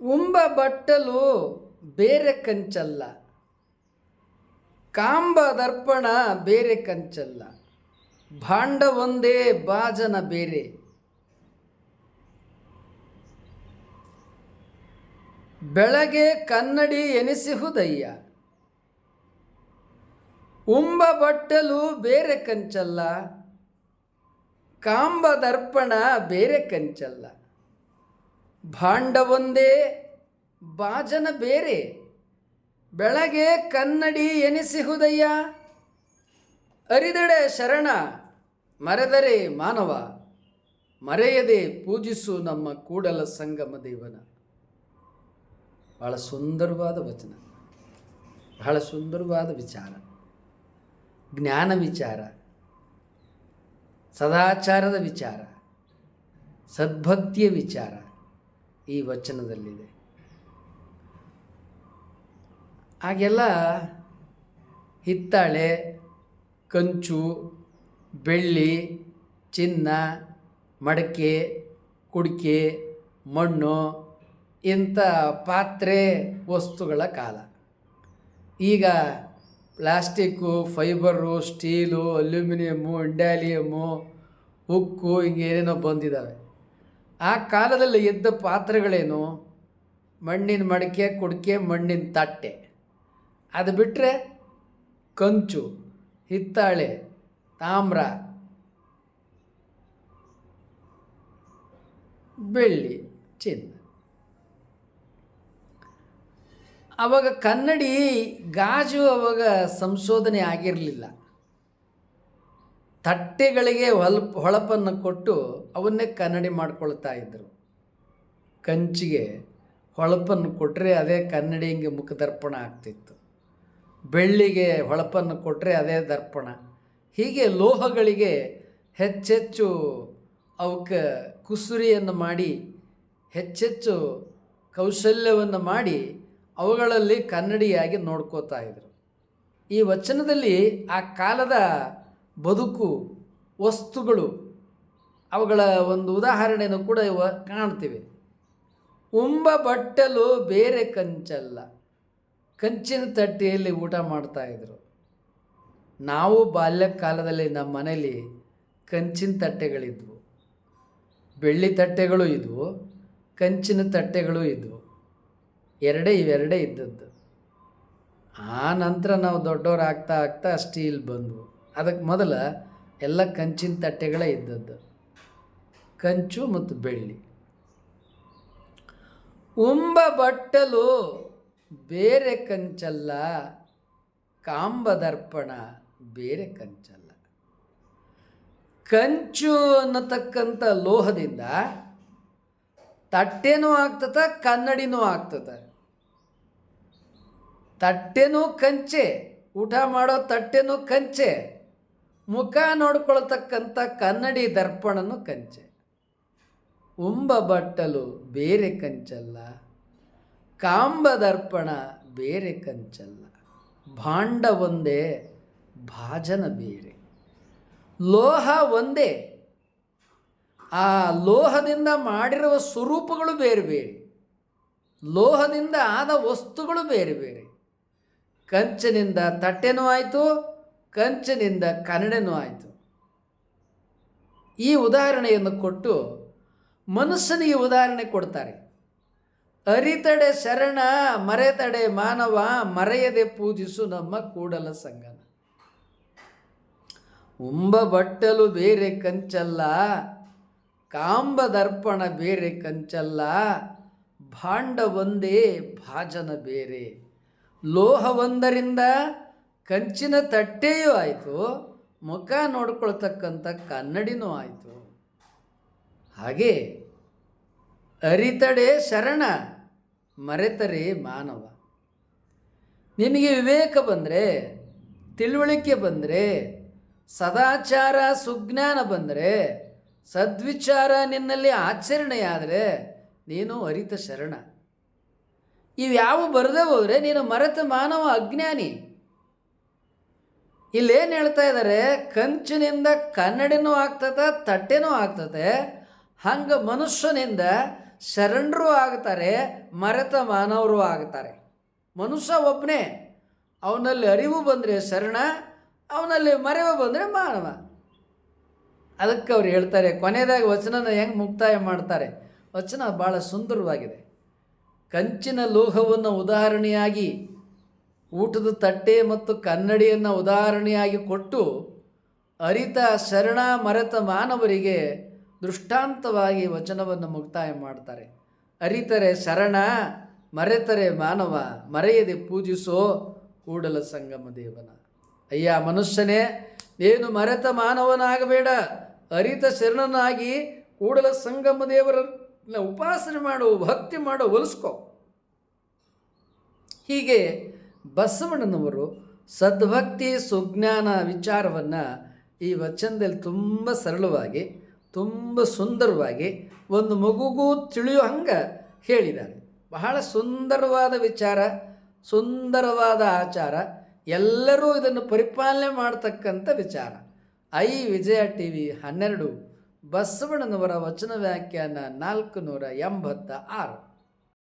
ಉಂಬ ಬಟ್ಟಲು ಬೇರೆ ಕಂಚಲ್ಲ. ಕಾಂಬ ದರ್ಪಣ ಬೇರೆ ಕಂಚಲ್ಲ. ಭಾಂಡ ಒಂದೇ ಬಾಜನ ಬೇರೆ. ಬೆಳಗ್ಗೆ ಕನ್ನಡಿ ಎನಿಸಿಹುದಯ್ಯ. ಉಂಬ ಬಟ್ಟಲು ಬೇರೆ ಕಂಚಲ್ಲ. ಕಾಂಬ ದರ್ಪಣ ಬೇರೆ ಕಂಚಲ್ಲ. ಭಾಂಡವೊಂದೇ ಬಾಜನ ಬೇರೆ. ಬೆಳಗ್ಗೆ ಕನ್ನಡಿ ಎನಿಸಿಹುದಯ್ಯ ಅರಿದಡೆ ಶರಣ, ಮರೆದರೆ ಮಾನವ. ಮರೆಯದೆ ಪೂಜಿಸು ನಮ್ಮ ಕೂಡಲ ಸಂಗಮ ದೇವನ. ಬಹಳ ಸುಂದರವಾದ ವಚನ. ಬಹಳ ಸುಂದರವಾದ ವಿಚಾರ. ಜ್ಞಾನ ವಿಚಾರ. ಸದಾಚಾರದ ವಿಚಾರ, ಸದ್ಭಕ್ತಿಯ ವಿಚಾರ ಈ ವಚನದಲ್ಲಿದೆ. ಹಾಗೆಲ್ಲ ಹಿತ್ತಾಳೆ, ಕಂಚು, ಬೆಳ್ಳಿ, ಚಿನ್ನ, ಮಡಕೆ, ಕುಡಿಕೆ, ಮಣ್ಣು ಇಂಥ ಪಾತ್ರೆ ವಸ್ತುಗಳ ಕಾಲ. ಈಗ plastic, fibre, steel, aluminium Indalium ಉಕ್ಕು ಹಿಂಗೇನೇನೋ ಬಂದಿದ್ದಾವೆ ಆ ಕಾಲದಲ್ಲಿ ಇದ್ದ ಪಾತ್ರೆಗಳೇನು? ಮಣ್ಣಿನ ಮಡಿಕೆ, ಕುಡಿಕೆ, ಮಣ್ಣಿನ ತಟ್ಟೆ. ಅದು ಬಿಟ್ಟರೆ ಕಂಚು, ಹಿತ್ತಾಳೆ, ತಾಮ್ರ, ಬೆಳ್ಳಿ, ಚಿನ್ನ. ಅವಾಗ ಕನ್ನಡಿ ಗಾಜು ಅವಾಗ ಸಂಶೋಧನೆ ಆಗಿರಲಿಲ್ಲ. ತಟ್ಟೆಗಳಿಗೆ ಹೊಲ್ಪ ಹೊಳಪನ್ನು ಕೊಟ್ಟು ಅವನ್ನೇ ಕನ್ನಡಿ ಮಾಡ್ಕೊಳ್ತಾ ಇದ್ದರು ಕಂಚಿಗೆ ಹೊಳಪನ್ನು ಕೊಟ್ಟರೆ ಅದೇ ಕನ್ನಡಿ ಹಿಂಗೆ ಮುಖದರ್ಪಣ ಆಗ್ತಿತ್ತು. ಬೆಳ್ಳಿಗೆ ಹೊಳಪನ್ನು ಕೊಟ್ಟರೆ ಅದೇ ದರ್ಪಣ. ಹೀಗೆ ಲೋಹಗಳಿಗೆ ಹೆಚ್ಚೆಚ್ಚು ಅವಕ್ಕೆ ಕುಸುರಿಯನ್ನು ಮಾಡಿ ಹೆಚ್ಚೆಚ್ಚು ಕೌಶಲ್ಯವನ್ನು ಮಾಡಿ ಅವುಗಳಲ್ಲಿ ಕನ್ನಡಿಯಾಗಿ ನೋಡ್ಕೋತಾ ಇದ್ರು. ಈ ವಚನದಲ್ಲಿ ಆ ಕಾಲದ ಬದುಕು, ವಸ್ತುಗಳು, ಅವುಗಳ ಒಂದು ಉದಾಹರಣೆಯನ್ನು ಕೂಡ ಇವ ಕಾಣ್ತೀವಿ. ಉಂಬ ಬಟ್ಟಲು ಬೇರೆ ಕಂಚಲ್ಲ. ಕಂಚಿನ ತಟ್ಟೆಯಲ್ಲಿ ಊಟ ಮಾಡ್ತಾ ಇದ್ರು. ನಾವು ಬಾಲ್ಯ ಕಾಲದಲ್ಲಿ ನಮ್ಮ ಮನೇಲಿ ಕಂಚಿನ ತಟ್ಟೆಗಳಿದ್ವು. ಬೆಳ್ಳಿ ತಟ್ಟೆಗಳು ಇದ್ವು, ಕಂಚಿನ ತಟ್ಟೆಗಳು ಇದ್ವು. ಎರಡೇ ಇವೆರಡೇ ಇದ್ದದ್ದು. ಆ ನಂತರ ನಾವು ದೊಡ್ಡವ್ರು ಆಗ್ತಾ ಆಗ್ತಾ ಸ್ಟೀಲ್ ಬಂದವು. ಅದಕ್ಕೆ ಮೊದಲ ಎಲ್ಲ ಕಂಚಿನ ತಟ್ಟೆಗಳೇ ಇದ್ದದ್ದು. ಕಂಚು ಮತ್ತು ಬೆಳ್ಳಿ. ಉಂಬ ಬಟ್ಟಲು ಬೇರೆ ಕಂಚಲ್ಲ, ಕಾಂಬ ದರ್ಪಣ ಬೇರೆ ಕಂಚಲ್ಲ. ಕಂಚು ಅನ್ನತಕ್ಕಂಥ ಲೋಹದಿಂದ ತಟ್ಟೆನೂ ಆಗ್ತದ, ಕನ್ನಡಿನೂ ಆಗ್ತದ. ತಟ್ಟೆನೂ ಕಂಚೆ, ಊಟ ಮಾಡೋ ತಟ್ಟೆನೂ ಕಂಚೆ, ಮುಖ ನೋಡ್ಕೊಳ್ತಕ್ಕಂಥ ಕನ್ನಡಿ ದರ್ಪಣನು ಕಂಚೆ. ಉಂಬ ಬಟ್ಟಲು ಬೇರೆ ಕಂಚಲ್ಲ, ಕಾಂಬ ದರ್ಪಣ ಬೇರೆ ಕಂಚಲ್ಲ, ಭಾಂಡ ಒಂದೇ, ಭಾಜನ ಬೇರೆ. ಲೋಹ ಒಂದೇ ಆ ಲೋಹದಿಂದ ಮಾಡಿರುವ ಸ್ವರೂಪಗಳು ಬೇರೆ ಬೇರೆ. ಲೋಹದಿಂದ ಆದ ವಸ್ತುಗಳು ಬೇರೆ ಬೇರೆ. ಕಂಚಿನಿಂದ ತಟ್ಟೆನೂ ಆಯಿತು, ಕಂಚಿನಿಂದ ಕನ್ನಡನೂ ಆಯಿತು. ಈ ಉದಾಹರಣೆಯನ್ನು ಕೊಟ್ಟು ಮನುಷ್ಯನಿಗೆ ಉದಾಹರಣೆ ಕೊಡ್ತಾರೆ. ಅರಿತಡೆ ಶರಣ, ಮರೆತಡೆ ಮಾನವ, ಮರೆಯದೆ ಪೂಜಿಸು ನಮ್ಮ ಕೂಡಲ ಸಂಗನ ಉಂಬ ಬಟ್ಟಲು ಬೇರೆ ಕಂಚಲ್ಲ ಕಾಂಬ ದರ್ಪಣ ಬೇರೆ ಕಂಚಲ್ಲ ಭಾಂಡ ಒಂದೇ ಭಾಜನ ಬೇರೆ. ಲೋಹವೊಂದರಿಂದ ಕಂಚಿನ ತಟ್ಟೆಯೂ ಆಯಿತು, ಮುಖ ನೋಡ್ಕೊಳ್ತಕ್ಕಂಥ ಕನ್ನಡಿನೂ ಆಯಿತು. ಹಾಗೆ ಅರಿತಡೆ ಶರಣ, ಮರೆತರೆ ಮಾನವ. ನಿನಗೆ ವಿವೇಕ ಬಂದರೆ, ತಿಳುವಳಿಕೆ ಬಂದರೆ, ಸದಾಚಾರ ಸುಜ್ಞಾನ ಬಂದರೆ ಸದ್ವಿಚಾರ ನಿನ್ನಲ್ಲಿ ಆಚರಣೆಯಾದರೆ ನೀನು ಅರಿತ ಶರಣ. ಇವ್ಯಾವು ಬರದೇ ಹೋದರೆ ನೀನು ಮರೆತ ಮಾನವ ಅಜ್ಞಾನಿ. ಇಲ್ಲೇನು ಹೇಳ್ತಾ ಇದ್ದಾರೆ ಕಂಚಿನಿಂದ ಕನ್ನಡಿನೂ ಆಗ್ತದೆ, ತಟ್ಟೆನೂ ಆಗ್ತದೆ, ಹಂಗೆ ಮನುಷ್ಯನಿಂದ ಶರಣರು ಆಗ್ತಾರೆ, ಮರೆತ ಮಾನವರು ಆಗ್ತಾರೆ. ಮನುಷ್ಯ ಒಬ್ಬನೇ ಅವನಲ್ಲಿ ಅರಿವು ಬಂದರೆ ಶರಣ, ಅವನಲ್ಲಿ ಮರೆವು ಬಂದರೆ ಮಾನವ. ಅದಕ್ಕೆ ಅವ್ರು ಹೇಳ್ತಾರೆ, ಕೊನೆಯದಾಗ ವಚನನ ಹೆಂಗೆ ಮುಕ್ತಾಯ ಮಾಡ್ತಾರೆ? ವಚನ ಭಾಳ ಸುಂದರವಾಗಿದೆ. ಕಂಚಿನ ಲೋಹವನ್ನು ಉದಾಹರಣೆಯಾಗಿ, ಊಟದ ತಟ್ಟೆ ಮತ್ತು ಕನ್ನಡಿಯನ್ನು ಉದಾಹರಣೆಯಾಗಿ ಕೊಟ್ಟು, ಅರಿತ ಶರಣ ಮರೆತ ಮಾನವರಿಗೆ ದೃಷ್ಟಾಂತವಾಗಿ ವಚನವನ್ನು ಮುಕ್ತಾಯ ಮಾಡ್ತಾರೆ. ಅರಿತರೆ ಶರಣ, ಮರೆತರೆ ಮಾನವ, ಮರೆಯದೆ ಪೂಜಿಸೋ ಕೂಡಲ ಸಂಗಮ ದೇವನ. ಅಯ್ಯ ಮನುಷ್ಯನೇ, ನೀನು ಮರೆತ ಮಾನವನಾಗಬೇಡ. ಅರಿತ ಶರಣನಾಗಿ ಕೂಡಲ ಸಂಗಮ ದೇವರನ್ನ ಉಪಾಸನೆ ಮಾಡು, ಭಕ್ತಿ ಮಾಡು ಒಲಿಸ್ಕೋ ಹೀಗೆ ಬಸವಣ್ಣನವರು ಸದ್ಭಕ್ತಿ ಸುಜ್ಞಾನ ವಿಚಾರವನ್ನು ಈ ವಚನದಲ್ಲಿ ತುಂಬ ಸರಳವಾಗಿ, ತುಂಬ ಸುಂದರವಾಗಿ ಒಂದು ಮಗುಗೂ ತಿಳಿಯೋ ಹಂಗೆ ಹೇಳಿದ್ದಾರೆ. ಬಹಳ ಸುಂದರವಾದ ವಿಚಾರ, ಸುಂದರವಾದ ಆಚಾರ, ಎಲ್ಲರೂ ಇದನ್ನು ಪರಿಪಾಲನೆ ಮಾಡ್ತಕ್ಕಂಥ ವಿಚಾರ. ಐ ವಿಜಯ ಟಿ ವಿ ಹನ್ನೆರಡು ಬಸವಣ್ಣನವರ ವಚನ ವ್ಯಾಖ್ಯಾನ ನಾಲ್ಕು ನೂರ ಎಂಬತ್ತ ಆರು